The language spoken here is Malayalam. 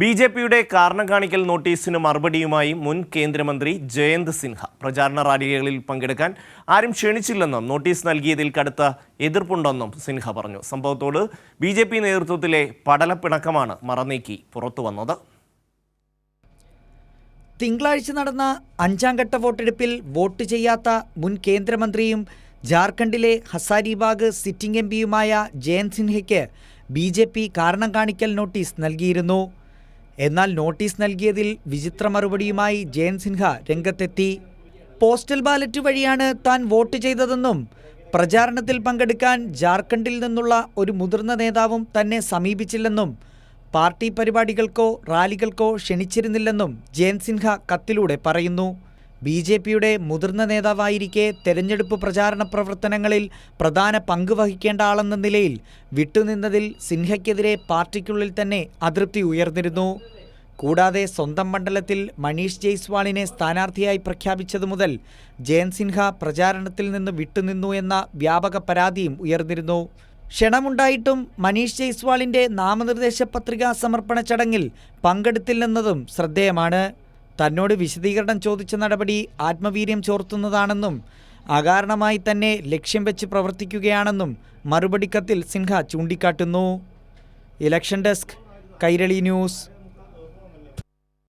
ബി ജെ പിയുടെ കാരണം കാണിക്കൽ നോട്ടീസിന് മറുപടിയുമായി മുൻ കേന്ദ്രമന്ത്രി ജയന്ത് സിൻഹ. പ്രചാരണ റാലികളിൽ പങ്കെടുക്കാൻ ആരും ക്ഷണിച്ചില്ലെന്നും നോട്ടീസ് നൽകിയതിൽ കടുത്ത എതിർപ്പുണ്ടെന്നും സിൻഹ പറഞ്ഞു. സംഭവത്തോട് ബി ജെ പി നേതൃത്വത്തിലെ പടലപ്പിണക്കമാണ് മറനീക്കി പുറത്തുവന്നത് തിങ്കളാഴ്ച നടന്ന അഞ്ചാം ഘട്ട വോട്ടെടുപ്പിൽ വോട്ട് ചെയ്യാത്ത മുൻ കേന്ദ്രമന്ത്രിയും ജാർഖണ്ഡിലെ ഹസാരിബാഗ് സിറ്റിംഗ് എം പിയുമായ ജയന്ത് സിൻഹയ്ക്ക് ബി ജെ പി കാരണം കാണിക്കൽ നോട്ടീസ് നൽകിയിരുന്നു. എന്നാൽ നോട്ടീസ് നൽകിയതിൽ വിചിത്ര മറുപടിയുമായി ജയൻ സിൻഹ രംഗത്തെത്തി. പോസ്റ്റൽ ബാലറ്റ് വഴിയാണ് താൻ വോട്ട് ചെയ്തതെന്നും പ്രചാരണത്തിൽ പങ്കെടുക്കാൻ ജാർഖണ്ഡിൽ നിന്നുള്ള ഒരു മുതിർന്ന നേതാവും തന്നെ സമീപിച്ചില്ലെന്നും പാർട്ടി പരിപാടികൾക്കോ റാലികൾക്കോ ക്ഷണിച്ചിരുന്നില്ലെന്നും ജയൻ സിൻഹ കത്തിലൂടെ പറയുന്നു. ബി ജെ പിയുടെ മുതിർന്ന നേതാവായിരിക്കെ തെരഞ്ഞെടുപ്പ് പ്രചാരണ പ്രവർത്തനങ്ങളിൽ പ്രധാന പങ്ക് വഹിക്കേണ്ട ആളെന്ന നിലയിൽ വിട്ടുനിന്നതിൽ സിൻഹയ്ക്കെതിരെ പാർട്ടിക്കുള്ളിൽ തന്നെ അതൃപ്തി ഉയർന്നിരുന്നു. കൂടാതെ സ്വന്തം മണ്ഡലത്തിൽ മനീഷ് ജയ്സ്വാളിനെ സ്ഥാനാർത്ഥിയായി പ്രഖ്യാപിച്ചതു മുതൽ ജയന്ത് സിൻഹ പ്രചാരണത്തിൽ നിന്ന് വിട്ടുനിന്നു എന്ന വ്യാപക പരാതിയും ഉയർന്നിരുന്നു. ക്ഷണമുണ്ടായിട്ടും മനീഷ് ജയ്സ്വാളിന്റെ നാമനിർദ്ദേശ പത്രികാ സമർപ്പണ ചടങ്ങിൽ പങ്കെടുത്തില്ലെന്നതും ശ്രദ്ധേയമാണ്. തന്നോട് വിശദീകരണം ചോദിച്ച നടപടി ആത്മവീര്യം ചോർത്തുന്നതാണെന്നും അകാരണമായി തന്നെ ലക്ഷ്യം വെച്ച് പ്രവർത്തിക്കുകയാണെന്നും മറുപടി കത്തിൽ സിൻഹ ചൂണ്ടിക്കാട്ടുന്നു. Election desk Kairali news.